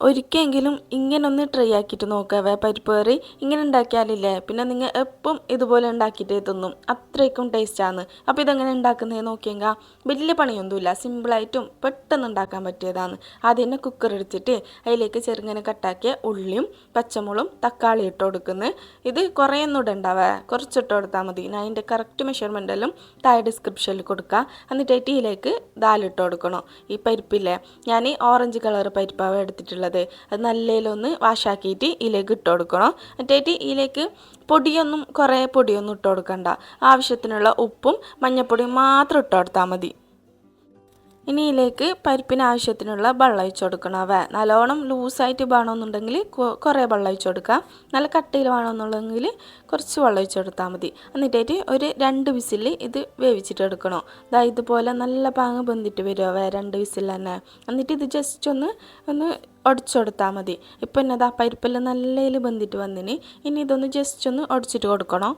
ഒരിക്കലെങ്കിലും ഇങ്ങനെ ഒന്ന് ട്രൈ ആക്കിയിട്ട് നോക്കാവേ പരിപ്പ് കറി ഇങ്ങനെ ഉണ്ടാക്കിയാലില്ലേ? പിന്നെ നിങ്ങൾ എപ്പം ഇതുപോലെ ഉണ്ടാക്കിയിട്ടേ തിന്നും? അത്രയ്ക്കും ടേസ്റ്റാണ് അപ്പോൾ ഇതെങ്ങനെ ഉണ്ടാക്കുന്നത് നോക്കിയെങ്കിൽ വലിയ പണിയൊന്നുമില്ല. സിമ്പിളായിട്ടും പെട്ടെന്ന് ഉണ്ടാക്കാൻ പറ്റിയതാണ്. ആദ്യം തന്നെ കുക്കർ എടുത്തിട്ട് അതിലേക്ക് ചെറുങ്ങനെ കട്ടാക്കിയ ഉള്ളിയും പച്ചമുളും തക്കാളി ഇട്ട് കൊടുക്കുന്നത് ഇത് കുറേ ഒന്നും കുറച്ചിട്ട് കൊടുത്താൽ മതി. ഞാൻ അതിന്റെ കറക്റ്റ് മെഷർമെന്റ് എല്ലാം താഴെ ഡിസ്ക്രിപ്ഷനിൽ കൊടുക്കുക എന്നിട്ട് ഇതിലേക്ക് ദാലിട്ട് കൊടുക്കണം. ഈ പരിപ്പില്ലേ? ഞാൻ ഓറഞ്ച് കളർ പരിപ്പാവ് എടുത്തിട്ടുള്ളത്. അത് നല്ലതിലൊന്ന് വാഷാക്കിയിട്ട് ഇതിലേക്ക് ഇട്ട് കൊടുക്കണം. എന്നിട്ട് ഇതിലേക്ക് പൊടിയൊന്നും കുറേ പൊടിയൊന്നും ഇട്ട് കൊടുക്കണ്ട. ആവശ്യത്തിനുള്ള ഉപ്പും മഞ്ഞൾപ്പൊടിയും മാത്രം ഇട്ട് കൊടുത്താൽ മതി. ഇനി ഇതിലേക്ക് പരിപ്പിന് ആവശ്യത്തിനുള്ള വെള്ളം ഒഴിച്ചു കൊടുക്കണം അവ. നല്ലോണം ലൂസായിട്ട് വേണമെന്നുണ്ടെങ്കിൽ കുറേ വെള്ളം ഒഴിച്ചു കൊടുക്കാം. നല്ല കട്ടിയിൽ വേണമെന്നുണ്ടെങ്കിൽ കുറച്ച് വെള്ളം ഒഴിച്ചു കൊടുത്താൽ മതി. എന്നിട്ടായിട്ട് ഒരു രണ്ട് വിസിൽ ഇത് വേവിച്ചിട്ട് എടുക്കണം. ദാ ഇതുപോലെ നല്ല പാങ്ങ് ബന്ധിട്ട് വരും അവ രണ്ട് വിസിൽ തന്നെ. എന്നിട്ട് ഇത് ജസ്റ്റ് ഒന്ന് ഒന്ന് ഒടിച്ചു കൊടുത്താൽ മതി. ഇപ്പം എന്നതാ പരിപ്പെല്ലാം നല്ലതിൽ ബന്ധിട്ട് വന്നിന്. ഇനി ഇതൊന്ന് ജസ്റ്റ് ഒന്ന് ഒടിച്ചിട്ട് കൊടുക്കണം?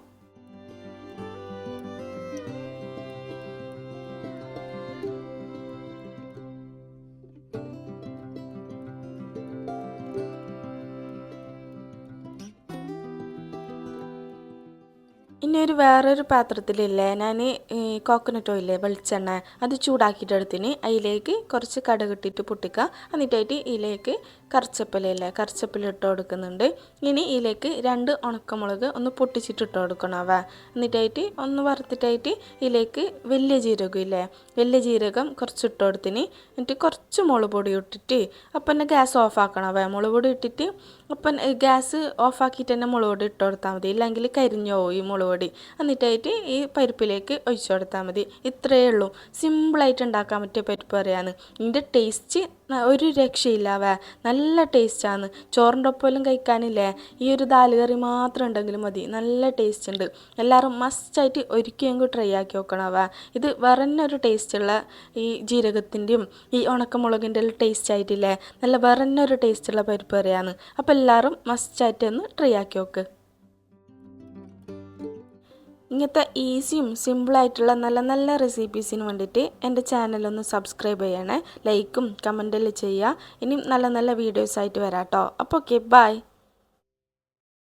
ഇനി ഒരു വേറൊരു പാത്രത്തിലില്ലേ ഞാൻ കോക്കനട്ട് ഓയിൽ വെളിച്ചെണ്ണ അത് ചൂടാക്കിയിട്ട് എടുത്തിന് അതിലേക്ക് കുറച്ച് കടുക് ഇട്ടിട്ട് പൊട്ടിക്കുക എന്നിട്ടായിട്ട് ഇതിലേക്ക് കറിച്ചപ്പലല്ലേ കറിച്ചപ്പല ഇട്ട് കൊടുക്കുന്നുണ്ട്. ഇനി ഇതിലേക്ക് രണ്ട് ഉണക്കമുളക് ഒന്ന് പൊട്ടിച്ചിട്ട് ഇട്ട് കൊടുക്കണം അവ. എന്നിട്ടായിട്ട് ഒന്ന് വറുത്തിട്ടായിട്ട് ഇതിലേക്ക് വലിയ ജീരകം ഇല്ലേ? വലിയ ജീരകം കുറച്ച് ഇട്ട് കൊടുത്തിന്. എന്നിട്ട് കുറച്ച് മുളക് പൊടി ഇട്ടിട്ട് അപ്പം തന്നെ ഗ്യാസ് ഓഫ് അവ. മുളക് പൊടി ഇട്ടിട്ട് അപ്പം ഗ്യാസ് ഓഫാക്കിയിട്ട് തന്നെ മുളക് പൊടി ഇട്ട് കൊടുത്താൽ മതി. ഇല്ലെങ്കിൽ കരിഞ്ഞു പോകും ഈ മുളക് പൊടി. എന്നിട്ടായിട്ട് ഈ പരിപ്പിലേക്ക് ഒഴിച്ചു കൊടുത്താൽ മതി. ഇത്രയേ ഉള്ളൂ. സിമ്പിളായിട്ട് ഉണ്ടാക്കാൻ പറ്റിയ പരിപ്പ് പറയാന്ന് ഇതിന്റെ ടേസ്റ്റ് ഒരു രക്ഷയില്ലാവേ നല്ല ടേസ്റ്റാണ് ചോറിന്റെ ഒപ്പം കഴിക്കാനില്ലേ? ഈ ഒരു ദാൽ കറി മാത്രം ഉണ്ടെങ്കിലും മതി. നല്ല ടേസ്റ്റ് ഉണ്ട്. എല്ലാവരും മസ്റ്റായിട്ട് ഒരിക്കലെങ്കിലും ട്രൈ ആക്കി നോക്കണവേ ഇത് വേറെ തന്നെ ഒരു ടേസ്റ്റുള്ള ഈ ജീരകത്തിന്റെയും ഈ ഉണക്കമുളകിന്റെ എല്ലാം ടേസ്റ്റ് ആയിട്ടില്ലേ? നല്ല വേറെ തന്നെ ഒരു ടേസ്റ്റുള്ള പരിപ്പ് കറിയാണ്. അപ്പോൾ എല്ലാവരും മസ്റ്റായിട്ട് ഒന്ന് ട്രൈ ആക്കി നോക്ക്. ഇങ്ങനത്തെ ഈസിയും സിമ്പിളായിട്ടുള്ള നല്ല നല്ല റെസിപ്പീസിന് വേണ്ടിയിട്ട് എന്റെ ചാനലൊന്ന് സബ്സ്ക്രൈബ് ചെയ്യണേ. ലൈക്കും കമന്റിൽ ചെയ്യുക. ഇനിയും നല്ല നല്ല വീഡിയോസായിട്ട് വരാം കേട്ടോ അപ്പോൾ ഓക്കെ ബൈ